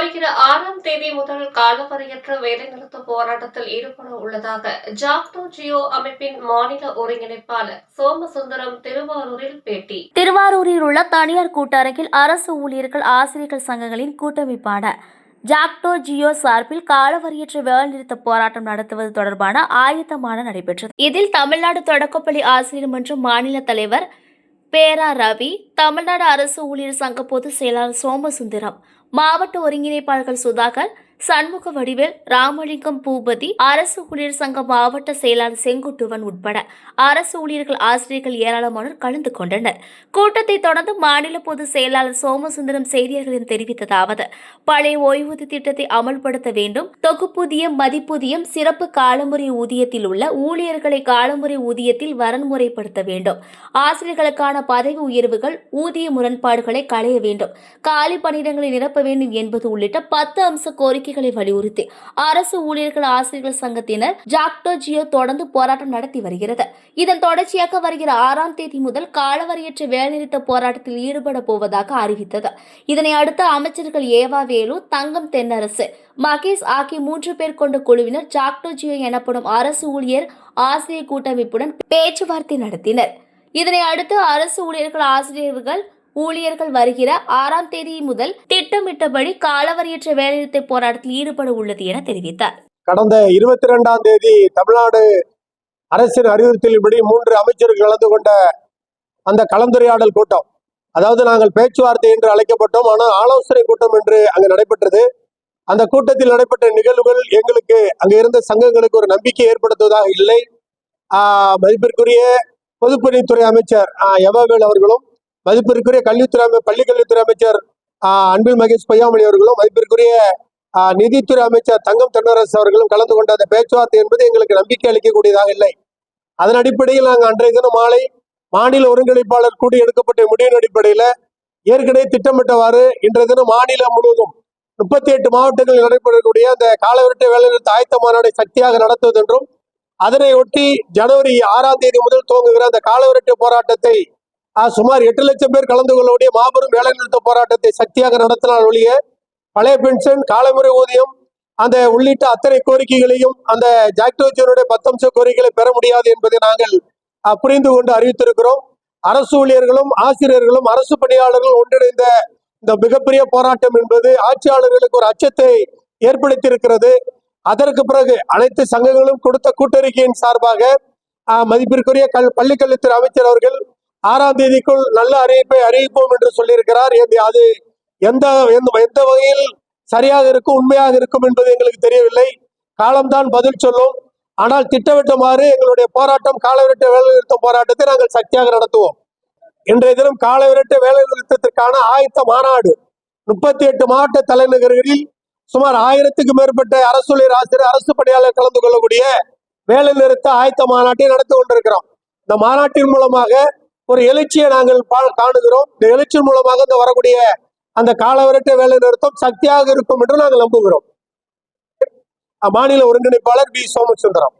வருகிற ஆறாம் தேதி முதல் காலவரையற்ற வேலைநிறுத்த போராட்டத்தில் ஈடுபட உள்ளதாக ஜாக்டோ ஜியோ அமைப்பின் மாநில ஒருங்கிணைப்பாளர் சோமசுந்தரம் திருவாரூரில் பேட்டி. திருவாரூரில் உள்ள தனியார் கூட்டரங்கில் அரசு ஊழியர்கள் ஆசிரியர்கள் சங்கங்களின் கூட்டமைப்பான ஜாக்டோ ஜியோ சார்பில் காலவரையற்ற வேலைநிறுத்த போராட்டம் நடத்துவது தொடர்பான ஆயத்தமான நடைபெற்றது. இதில் தமிழ்நாடு தொடக்கப்பள்ளி ஆசிரியர் மன்றம் மாநில தலைவர் பேரா ரவி தமிழ்நாடு அரசு ஊழியர் சங்க பொதுச் செயலாளர் சோமசுந்தரம் மாவட்ட ஒருங்கிணைப்பாளர்கள் சுதாகர் சண்முக வடிவேல் ராமலிங்கம் பூபதி அரசு ஊழியர் சங்க மாவட்ட செயலாளர் செங்குட்டுவன் உட்பட அரசு ஊழியர்கள் ஆசிரியர்கள் ஏராளமானோர் கலந்து கொண்டனர். கூட்டத்தை தொடர்ந்து மாநில பொதுச் செயலாளர் சோமசுந்தரம் செய்தியாளர்களிடம் தெரிவித்ததாவது பழைய ஓய்வூதிய திட்டத்தை அமல்படுத்த வேண்டும். தொகுப்பூதியம் மதிப்பூதியம் சிறப்பு காலமுறை ஊதியத்தில் உள்ள ஊழியர்களை காலமுறை ஊதியத்தில் வரன்முறைப்படுத்த வேண்டும். ஆசிரியர்களுக்கான பதவி உயர்வுகள் ஊதிய முரண்பாடுகளை களைய வேண்டும். காலி பணியிடங்களை நிரப்ப வேண்டும் என்பது உள்ளிட்ட பத்து அம்ச கோரிக்கைகளை வலியுறுத்தி அரசு ஊழியர்கள் ஆசிரியர்கள் சங்கத்தினர் ஜாக்டோ ஜியோ தொடர்ந்து போராட்டம் நடத்தி வருகிறது. இதன் தொடர்ச்சியாக வருகிற ஆறாம் தேதி முதல் காலவரையற்ற வேலைநிறுத்த போராட்டத்தில் ஈடுபட போவதாக அறிவித்தது. இதனை அடுத்து அமைச்சர்கள் ஏவா வேலு தங்கம் தென்னரசு மகேஷ் ஆகிய மூன்று பேர் கொண்ட குழுவினர் ஜாக்டோ ஜியோ எனப்படும் அரசு ஊழியர் ஆசிரியர் கூட்டமைப்புடன் பேச்சுவார்த்தை நடத்தினர். இதனை அடுத்து அரசு ஊழியர்கள் ஆசிரியர்கள் ஊழியர்கள் வருகிற ஆறாம் தேதி முதல் திட்டமிட்டபடி காலவரையற்ற வேலைநிறுத்த போராட்டத்தில் ஈடுபட உள்ளது என தெரிவித்தார். கடந்த இருபத்தி ரெண்டாம் தேதி தமிழ்நாடு அரசின் அறிவுறுத்தலின்படி மூன்று அமைச்சர்கள் கலந்து கொண்ட அந்த கலந்துரையாடல் கூட்டம். அதாவது நாங்கள் பேச்சுவார்த்தை என்று அழைக்கப்பட்டோம் ஆனால் ஆலோசனை கூட்டம் என்று அங்கு நடைபெற்றது. அந்த கூட்டத்தில் நடைபெற்ற நிகழ்வுகள் எங்களுக்கு அங்கு இருந்த சங்கங்களுக்கு ஒரு நம்பிக்கை ஏற்படுத்துவதாக இல்லை. ஆஹ் மதிப்பிற்குரிய பொதுப்பணித்துறை அமைச்சர் ஆஹ் எவவேல் அவர்களும் மதிப்பிற்குரிய கல்வித்துறை அமை பள்ளி கல்வித்துறை அமைச்சர் அன்பில் மகேஷ் பொய்யாமொழி அவர்களும் மதிப்பிற்குரிய நிதித்துறை அமைச்சர் தங்கம் தென்னரசு அவர்களும் கலந்து கொண்ட அந்த பேச்சுவார்த்தை என்பது எங்களுக்கு நம்பிக்கை அளிக்கக்கூடியதாக இல்லை. அதன் அடிப்படையில் நாங்கள் அன்றைய தினம் மாலை மாநில ஒருங்கிணைப்பாளர் கூடி எடுக்கப்பட்ட முடிவின் அடிப்படையில் ஏற்கனவே திட்டமிட்டவாறு இன்றைய தினம் மாநிலம் முழுவதும் முப்பத்தி எட்டு மாவட்டங்களில் நடைபெறக்கூடிய அந்த காலவரட்ட வேலைநிறுத்த ஆயத்த மாநாடை சக்தியாக நடத்துவது என்றும் அதனை ஒட்டி ஜனவரி ஆறாம் தேதி முதல் துவங்குகிற அந்த காலவரட்ட போராட்டத்தை சுமார் எட்டு லட்சம் பேர் கலந்து கொள்ளக்கூடிய மாபெரும் வேலைநிறுத்த போராட்டத்தை சக்தியாக நடத்தினால் ஒழிய பழைய பென்ஷன் காலமுறை ஊதியம் அந்த உள்ளிட்ட அத்தனை கோரிக்கைகளையும் அந்த ஜாக்டோஜனுடைய பத்தம்ச கோரிக்கைகளை பெற முடியாது என்பதை நாங்கள் புரிந்து கொண்டு அறிவித்திருக்கிறோம். அரசு ஊழியர்களும் ஆசிரியர்களும் அரசு பணியாளர்களும் ஒன்றிணைந்த இந்த மிகப்பெரிய போராட்டம் என்பது ஆட்சியாளர்களுக்கு ஒரு அச்சத்தை ஏற்படுத்தியிருக்கிறது. அதற்கு பிறகு அனைத்து சங்கங்களும் கொடுத்த கூட்டறிக்கையின் சார்பாக மதிப்பிற்குரிய கல் பள்ளிக்கல்வித்துறை அமைச்சர் அவர்கள் ஆறாம் தேதிக்குள் நல்ல அறிவிப்பை அறிவிப்போம் என்று சொல்லியிருக்கிறார். அது எந்த எந்த எந்த வகையில் சரியாக இருக்கும் உண்மையாக இருக்கும் என்பது எங்களுக்கு தெரியவில்லை. காலம்தான் பதில் சொல்லும். ஆனால் திட்டமிட்டமாறு எங்களுடைய போராட்டம் காலவிரட்டு வேலை நிறுத்தம் போராட்டத்தை நாங்கள் சக்தியாக நடத்துவோம். இன்றைய தினம் காலவிரட்டு வேலை நிறுத்தத்திற்கான ஆயத்த மாநாடு. முப்பத்தி எட்டு மாவட்ட தலைநகர்களில் சுமார் ஆயிரத்துக்கும் மேற்பட்ட அரசு ஆசிரியர் அரசு பணியாளர் கலந்து கொள்ளக்கூடிய வேலைநிறுத்த ஆயத்த மாநாட்டை நடத்தி கொண்டிருக்கிறோம். இந்த மாநாட்டின் மூலமாக ஒரு எழுச்சியை நாங்கள் பா- காணுகிறோம். இந்த எழுச்சியின் மூலமாக இந்த வரக்கூடிய அந்த காலவரட்ட வேலை நிறுத்தம் சக்தியாக இருக்கும் என்று நாங்கள் நம்புகிறோம். மாநில ஒருங்கிணைப்பாளர் பி சோமசுந்தரம்.